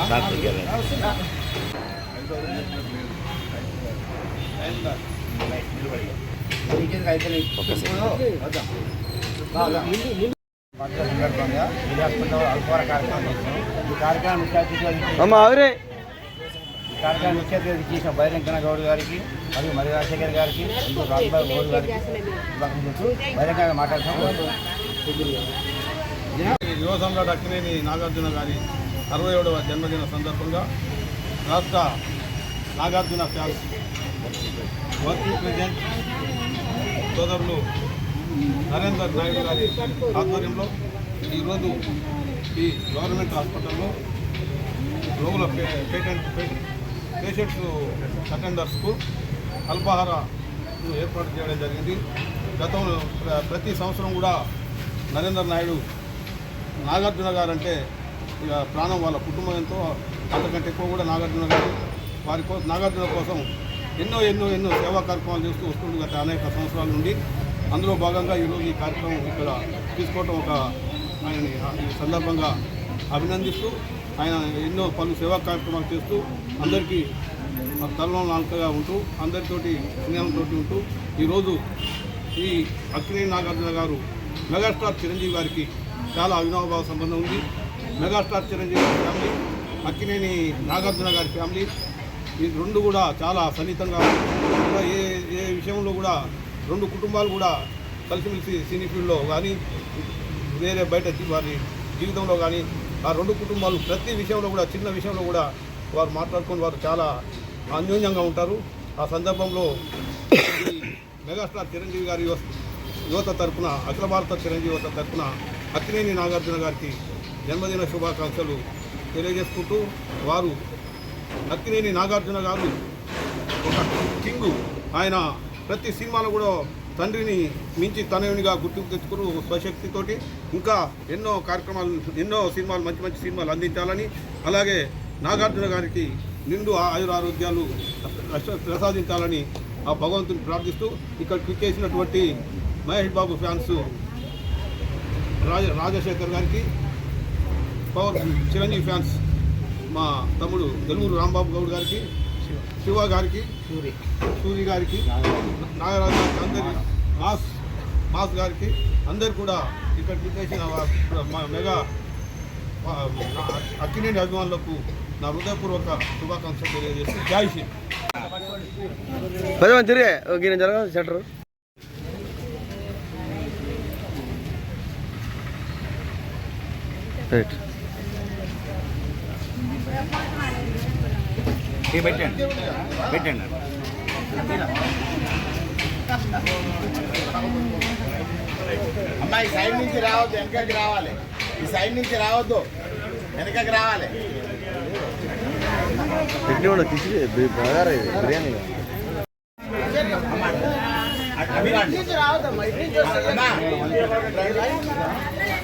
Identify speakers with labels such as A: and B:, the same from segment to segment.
A: सात हो गया ఓకే సార్
B: అమ్మ
A: అవురే కార్యక్రమం ముఖ్య అతిథి చేసిన బైరంకన గౌడ్ గారికి మరియు మరి రాజశేఖర్ గారికి రాజబాబు గౌడ్ గారికి బహిరంగంగా మాట్లాడుతున్నాం
C: యువ సమ్రాట్ అక్కినేని నాగార్జున గారి అరవై ఏడవ జన్మదిన సందర్భంగా రాష్ట్ర నాగార్జున ఫ్యాన్స్ వర్కింగ్ ప్రెసిడెంట్ సోదరులు నరేందర్ నాయుడు గారి ఆధ్వర్యంలో ఈరోజు ఈ గవర్నమెంట్ హాస్పిటల్లో రోగుల పే- పేటెంట్ పే- పేషెంట్స్ అటెండర్స్కు అల్పాహార ఏర్పాటు చేయడం జరిగింది. గతంలో ప్ర- ప్రతి సంవత్సరం కూడా నరేంద్ర నాయుడు నాగార్జున గారు అంటే ఇక ప్రాణం వాళ్ళ కుటుంబం ఎంతో అంతకంటే ఎక్కువ కూడా నాగార్జున గారు. వారి కోసం నాగార్జున కోసం ఎన్నో ఎన్నో ఎన్నో సేవా కార్యక్రమాలు చేస్తూ వస్తుంది గత అనేక సంవత్సరాల నుండి. అందులో భాగంగా ఈరోజు ఈ కార్యక్రమం ఇక్కడ తీసుకోవటం ఒక ఆయనని ఈ సందర్భంగా అభినందిస్తూ ఆయన ఎన్నో పలు సేవా కార్యక్రమాలు చేస్తూ అందరికీ తలలో నాలుకగా ఉంటూ అందరితోటి స్నేహంతో ఉంటూ ఈరోజు ఈ అక్కినేని నాగార్జున గారు మెగాస్టార్ చిరంజీవి గారికి చాలా అవినాభావ సంబంధం ఉంది. మెగాస్టార్ చిరంజీవి గారి ఫ్యామిలీ అక్కినేని నాగార్జున గారి ఫ్యామిలీ ఈ రెండు కూడా చాలా సన్నిహితంగా ఏ ఏ విషయంలో కూడా రెండు కుటుంబాలు కూడా కలిసిమెలిసి సినీ ఫీల్డ్లో కానీ వేరే బయట వారి జీవితంలో కానీ ఆ రెండు కుటుంబాలు ప్రతి విషయంలో కూడా చిన్న విషయంలో కూడా వారు మాట్లాడుకొని వారు చాలా అన్యోన్యంగా ఉంటారు. ఆ సందర్భంలో మెగాస్టార్ చిరంజీవి గారి యువ యువత తరపున అఖిల భారత చిరంజీవి యువత తరపున అక్కినేని నాగార్జున గారికి జన్మదిన శుభాకాంక్షలు తెలియజేసుకుంటూ వారు అక్కినేని నాగార్జున గారు ఒక కింగు. ఆయన ప్రతి సినిమాలో కూడా తండ్రిని మించి తనయునిగా గుర్తింపు తెచ్చుకుని స్వశక్తితోటి ఇంకా ఎన్నో కార్యక్రమాలు ఎన్నో సినిమాలు మంచి మంచి సినిమాలు అందించాలని అలాగే నాగార్జున గారికి నిండు ఆయుర ఆరోగ్యాలు ప్రసాదించాలని ఆ భగవంతుని ప్రార్థిస్తూ ఇక్కడ చేసినటువంటి మహేష్ బాబు ఫ్యాన్స్ రాజ రాజశేఖర్ గారికి పవర్ చిరంజీవి ఫ్యాన్స్ మా తమ్ముడు తెలుగురు రాంబాబు గౌడ్ గారికి శివ గారికి
A: సూరి.
C: సూరి గారికి నాగరాజు గారికి అందరి మాస్ మాస్ గారికి అందరు కూడా ఇక్కడికి చేసిన వా- మా మెగా అక్కినేని అభిమానులకు నా హృదయపూర్వక శుభాకాంక్షలు తెలియజేస్తూ జై శ్రీ
B: తిరిగే ఓకే నేను జరగ సెంటర్. రైట్
A: పెట్టండి. పెట్టండి.
D: అమ్మా ఈ సైడ్ నుంచి రావద్దు వెనకకి రావాలి. ఈ సైడ్ నుంచి రావద్దు వెనకకి రావాలి.
B: చట్నీ కూడా కిచిడి బాగా బిర్యానీ.
D: అమ్మా,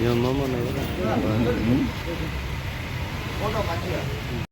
B: Yung mama na
D: yun. Ano?
B: Ano? Ano?